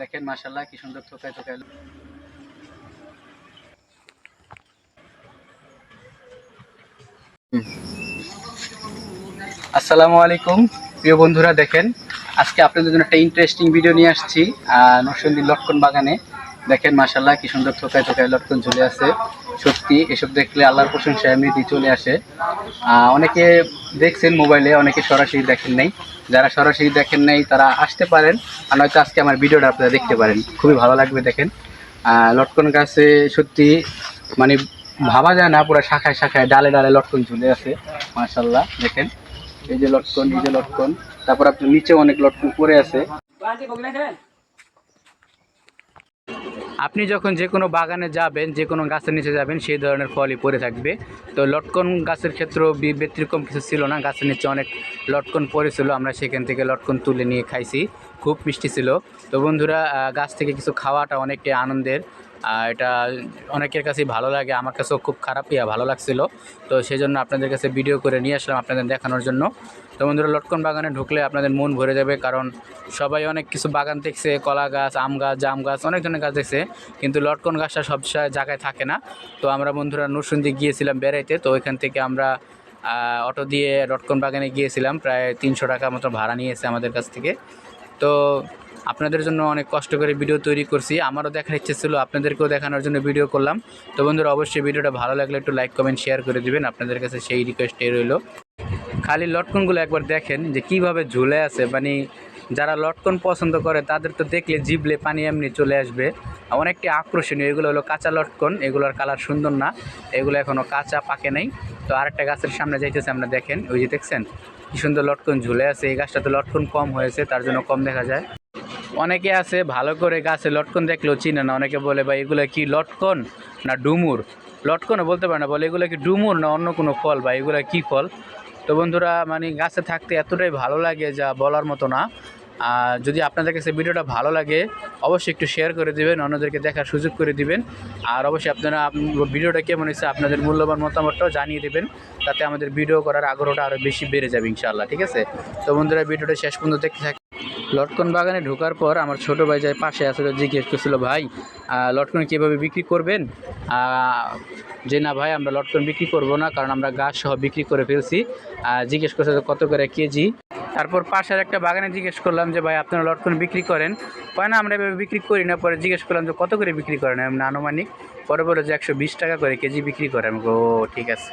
দেখেন মাশাল্লাহ কি সুন্দর আসসালামু আলাইকুম। প্রিয় বন্ধুরা, দেখেন, আজকে আপনাদের জন্য একটা ইন্টারেস্টিং ভিডিও নিয়ে আসছি নরসিংদী লটকন বাগানে। দেখেন মাশাল্লাহ কি সুন্দর থোকায় থোকায় লটকন ঝুলে আছে। সত্যি, এসব দেখলে আল্লাহর প্রশংসা এমনিতেই চলে আসে। অনেকে দেখছেন মোবাইলে, অনেকে সরাসরি দেখেন নাই। যারা সরাসরি দেখেন নাই, তারা আসতে পারেন, আর নয়তো আজকে আমার ভিডিওটা আপনারা দেখতে পারেন। খুবই ভালো লাগবে দেখেন। লটকন গাছে সত্যি মানে ভাবা যায় না, পুরো শাখায় শাখায় ডালে ডালে লটকন ঝুলে আছে মাশাল্লাহ দেখেন। এই যে লটকন, এই যে লটকন, তারপর আপনার নিচে অনেক লটকন পড়ে আছে। আপনি যখন যে কোনো বাগানে যাবেন, যে কোনো গাছের নিচে যাবেন, সেই ধরনের ফলই পড়ে থাকবে। তো লটকন গাছের ক্ষেত্রেও ব্যতিক্রম কিছু ছিল না, গাছের নিচে অনেক লটকন পড়েছিল, আমরা সেখান থেকে লটকন তুলে নিয়ে খাইছি। খুব মিষ্টি ছিল। তো বন্ধুরা গাছ থেকে কিছু খাওয়াটা অনেকটাই আনন্দের। এটা অনেকের কাছেই ভালো লাগে, আমার কাছেও খুব খারাপই ভালো লাগছিল। তো সেই জন্য আপনাদের কাছে ভিডিও করে নিয়ে আসলাম আপনাদের দেখানোর জন্য। তো বন্ধুরা, লটকন বাগানে ঢুকলে আপনাদের মন ভরে যাবে, কারণ সবাই অনেক কিছু বাগান দেখছে, কলা গাছ, আম গাছ, জাম গাছ, অনেক ধরনের গাছ দেখছে, কিন্তু লটকন গাছটা সব জায়গায় থাকে না। তো আমরা বন্ধুরা নরসুন্দি গিয়েছিলাম বেড়াইতে, তো ওইখান থেকে আমরা অটো দিয়ে লটকন বাগানে গিয়েছিলাম, প্রায় তিনশো টাকা মতো ভাড়া নিয়েছে আমাদের কাছ থেকে। তো আপনাদের জন্য অনেক কষ্ট করে ভিডিও তৈরি করছি। আমারও দেখার ইচ্ছে ছিল, আপনাদেরকেও দেখানোর জন্য ভিডিও করলাম। তো বন্ধুরা, অবশ্যই ভিডিওটা ভালো লাগলে একটু লাইক কমেন্ট শেয়ার করে দিবেন। আপনাদের কাছে সেই রিকোয়েস্টই রইল। খালি লটকনগুলো একবার দেখেন যে কীভাবে ঝুলে আছে। মানে যারা লটকন পছন্দ করে, তাদের তো দেখলে জিবলে পানি এমনি চলে আসবে। অনেকটি আকর্ষণীয়, এগুলো হলো কাঁচা লটকন। এগুলোর কালার সুন্দর না। এগুলো এখনও কাঁচা, পাকে নাই। তো আরেকটা গাছের সামনে যাইতেছে, আমরা দেখেন। ওই যে দেখছেন? কি সুন্দর লটকন ঝুলে আছে। এই গাছটাতে লটকন কম হয়েছে, তার জন্য কম দেখা যায়। অনেকে আছে, ভালো করে গাছে লটকন দেখলেও চিনে না। অনেকে বলে, ভাই, এগুলো কি লটকন না ডুমুর? লটকনও বলতে পারে না, বলে, এগুলো কি ডুমুর না অন্য কোনো ফল? বা এগুলো কি ফল? তো বন্ধুরা মানে গাছে থাকতে এতটাই ভালো লাগে যা বলার মতো না। আর যদি আপনাদের কাছে ভিডিওটা ভালো লাগে, অবশ্যই একটু শেয়ার করে দিবেন, অন্যদেরকে দেখার সুযোগ করে দিবেন। আর অবশ্যই আপনারা ভিডিওটা কেমন হয়েছে, আপনাদের মূল্যবান মতামতটাও জানিয়ে দেবেন। তাতে আমাদের ভিডিও করার আগ্রহটা আরও বেশি বেড়ে যাবে, ইনশাআল্লাহ, ঠিক আছে? তো বন্ধুরা, ভিডিওটা শেষ পর্যন্ত দেখতে থাক লটকন বাগানে ঢোকার পর আমার ছোট ভাই যায় পাশে আসলে জিজ্ঞেস করছিল, ভাই লটকন কীভাবে বিক্রি করবেন? যে, না ভাই, আমরা লটকন বিক্রি করব না, কারণ আমরা গাছ সহ বিক্রি করে ফেলছি। জিজ্ঞেস করছে কত করে কেজি? তারপর পাশের একটা বাগানে জিজ্ঞেস করলাম যে, ভাই, আপনারা লটকন বিক্রি করেন? কয়, না, আমরা এভাবে বিক্রি করি না। পরে জিজ্ঞেস করলাম যে, কত করে বিক্রি করেন? আনুমানিক, পরে বলে যে, একশো বিশ টাকা করে কেজি বিক্রি করে। আমি ও, ঠিক আছে।